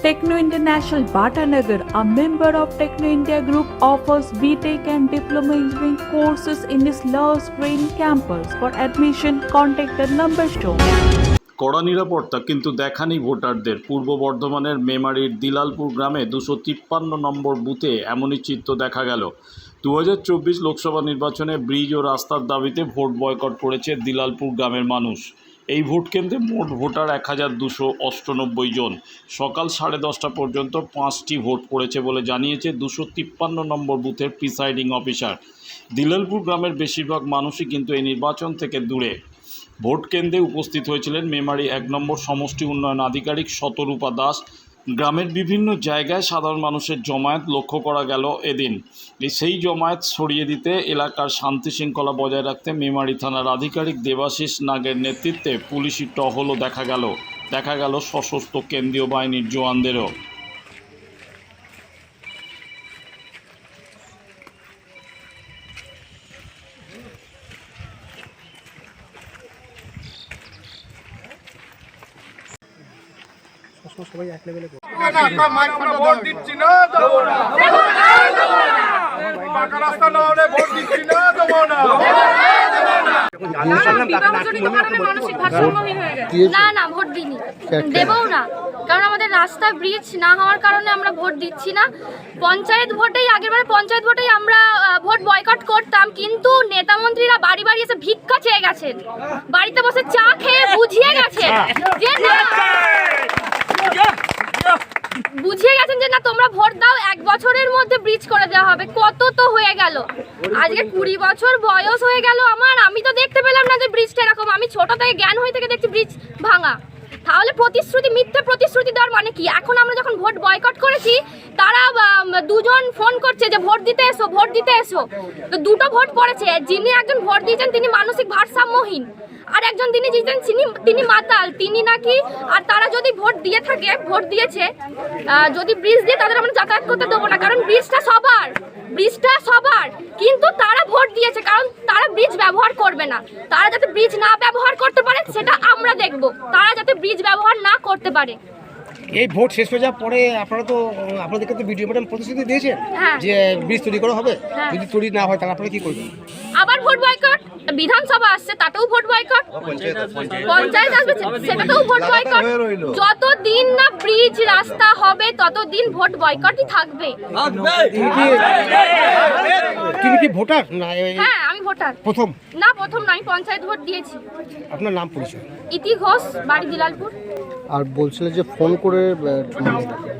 Techno International Bhatanagar, a member of Techno India Group, offers BTEC and Diploma Engineering courses in its Love Green campus. For admission, contact the number shown. কড়া নিরাপত্তা কিন্তু দেখানি ভোটারদের পূর্ব বর্ধমানের মেমারির দিলালপুর গ্রামে দুশো তিপ্পান্ন নম্বর বুথে এমনই চিত্র দেখা গেল দু হাজার চব্বিশ লোকসভা নির্বাচনে ব্রিজ ও রাস্তার দাবিতে ভোট বয়কট করেছে দিলালপুর গ্রামের মানুষ এই ভোট কেন্দ্রে মোট ভোটার এক হাজার দুশো অষ্টানব্বই জন। সকাল সাড়ে দশটা পর্যন্ত পাঁচটি ভোট পড়েছে বলে জানিয়েছে দুশো তিপ্পান্ন নম্বর বুথের প্রিসাইডিং অফিসার। দিলালপুর গ্রামের বেশিরভাগ মানুষই কিন্তু এই নির্বাচন থেকে দূরে। ভোট কেন্দ্রে উপস্থিত হয়েছিলেন মেমারি এক নম্বর সমষ্টি উন্নয়ন আধিকারিক শতরূপা দাস গ্রামের বিভিন্ন জায়গায় সাধারণ মানুষের জমায়েত লক্ষ্য করা গেল এদিন। সেই জমায়েত সরিয়ে দিতে এলাকার শান্তি শৃঙ্খলা বজায় রাখতে মেমারি থানার আধিকারিক দেবাশিস নাগের নেতৃত্বে পুলিশি টহলও দেখা গেল। দেখা গেল সশস্ত্র কেন্দ্রীয় বাহিনীর জওয়ানদেরও। সবাই এক লেভেলে না না ভোট দিচ্ছি না দেবো না। মানসিক ভারসাম্যহীন গেছে। না না ভোট দিইনি। দেবও না। কারণ আমাদের রাস্তা ব্রিজ না হওয়ার কারণে আমরা ভোট দিচ্ছি না। পঞ্চায়েত ভোটেই আগেরবারে পঞ্চায়েত ভোটেই আমরা ভোট বয়কট করতাম কিন্তু নেতা মন্ত্রীরা বাড়ি বাড়ি এসে ভিক্ষা চেয়ে গেছেন। বাড়িতে বসে চা খেয়ে বুঝিয়ে গেছেন যে না বুঝিয়ে গেছেন যে না, তোমরা ভোট দাও, এক বছরের মধ্যে ব্রিজ করে দেওয়া হবে। কত তো হয়ে গেল। আজকে কুড়ি বছর বয়স হয়ে গেল আমার, আমি তো দেখতে পেলাম না যে ব্রিজটা এরকম। আমি ছোট থেকে জ্ঞান হয়ে থেকে দেখছি ব্রিজ ভাঙা। তাহলে প্রতিশ্রুতি, মিথ্যে প্রতিশ্রুতি দেওয়ার মানে কি? এখন আমরা যখন ভোট বয়কট করেছি, তারা দুজন ফোন করছে যে, ভোট দিতে এসো, ভোট দিতে এসো। তো দুটো ভোট পড়েছে। যিনি একজন ভোট দিয়েছেন, তিনি মানসিক ভারসাম্যহীন। আর একজন তিনি জিতেন তিনি তিনি মাতাল তিনি নাকি আর তারা যদি ভোট দিয়ে থাকে ভোট দিয়েছে যদি ব্রিজ দিয়ে তাদের আমরা যাতায়াত করতে দেবো না কারণ ব্রিজটা সবার ব্রিজটা সবার। কিন্তু তারা ভোট দিয়েছে কারণ তারা ব্রিজ ব্যবহার করবে না। তারা যাতে ব্রিজ না ব্যবহার করতে পারে সেটা আমরা দেখব। তারা যাতে ব্রিজ ব্যবহার না করতে পারে। এই ভোট শেষ হয়ে যাওয়ার পরে আপনারা তো আপনাদেরকে তো ভিডিও ম্যাডাম প্রতিশ্রুতি দিয়েছেন হ্যাঁ। যে ব্রিজ তৈরি করা হবে? হ্যাঁ। যদি তৈরি না হয় তাহলে আপনারা কি করবেন? আবার ভোট বয়কট? বিধানসভা আসছে তাতেও ভোট বয়কট। পঞ্চায়েত আসবে সেটাতেও ভোট বয়কট যতদিন না ব্রিজ রাস্তা হবে ততদিন ভোট বয়কটই থাকবে। তিনি কি ভোটার? না হ্যাঁ আমি ভোটার। প্রথম। না প্রথম না আমি পঞ্চায়েত ভোট দিয়েছি। আপনার নাম পরিচয়। ইতি ঘোষ বাড়ি দিলালপুর। আর বলছিলেন যে ফোন করে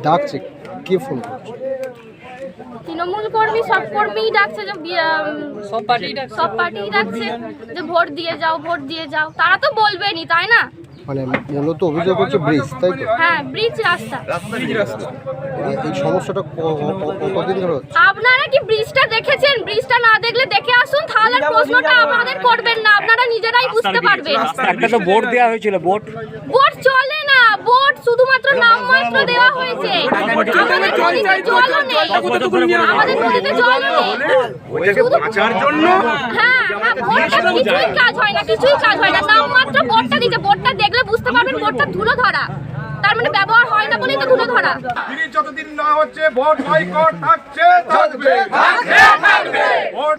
ডাকছে। কে ফোন করছে? তৃণমূল কর্মী সব কর্মীই ডাকছে যে সব পার্টি সব পার্টি ডাকছে যে ভোট দিয়ে যাও ভোট দিয়ে যাও। তারা তো বলবেনই তাই না? মানে মূলত অভিযোগ হচ্ছে ব্রিজ তাই তো? হ্যাঁ ব্রিজ রাস্তা। এই- এই সমস্যাটা ক- ক- কতদিন ধরে আপনারা কি ব্রিজটা দেখেছেন? ব্রিজটা না দেখলে দেখে আসুন তাহলে প্রশ্নটা আমাদের করবেন না। আপনারা নিজেরাই বুঝতে পারবেন। একটা তো ভোট দেওয়া হয়েছিল ভোট। বোট চলে বোট শুধুমাত্র নামমাত্র দেওয়া হয়েছে। আমাদের নদীতে জলও নেই। আমাদের নদীতে জলও নেই। শুধু- হ্যাঁ কিছুই কাজ হয় না কিছুই কাজ হয় না নামমাত্র বোটটা দিচ্ছে। বোটটা দেখলে বুঝতে পারবেন বোটটা ধুলো ধরা। তার মানে ব্যবহার হয় না বলেই তো ধুলো ধরা। যতদিন না হচ্ছে ভোট বয়কট থাকছে থাকবে। Vote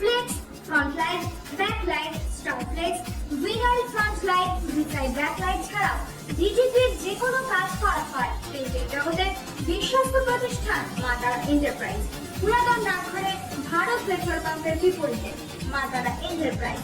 flex front light, back light, star flex, winner front light, beside back light ছাড়াও ডিজিপির যে কোনো কাজ করা হয়। প্রিন্টিং জগতে বিশ্বস্ত প্রতিষ্ঠান মাতারা এন্টারপ্রাইজ। পুরাতন ডাকঘরে ভারত পেট্রোল পাম্পের বিপরীতে মাতারা এন্টারপ্রাইজ।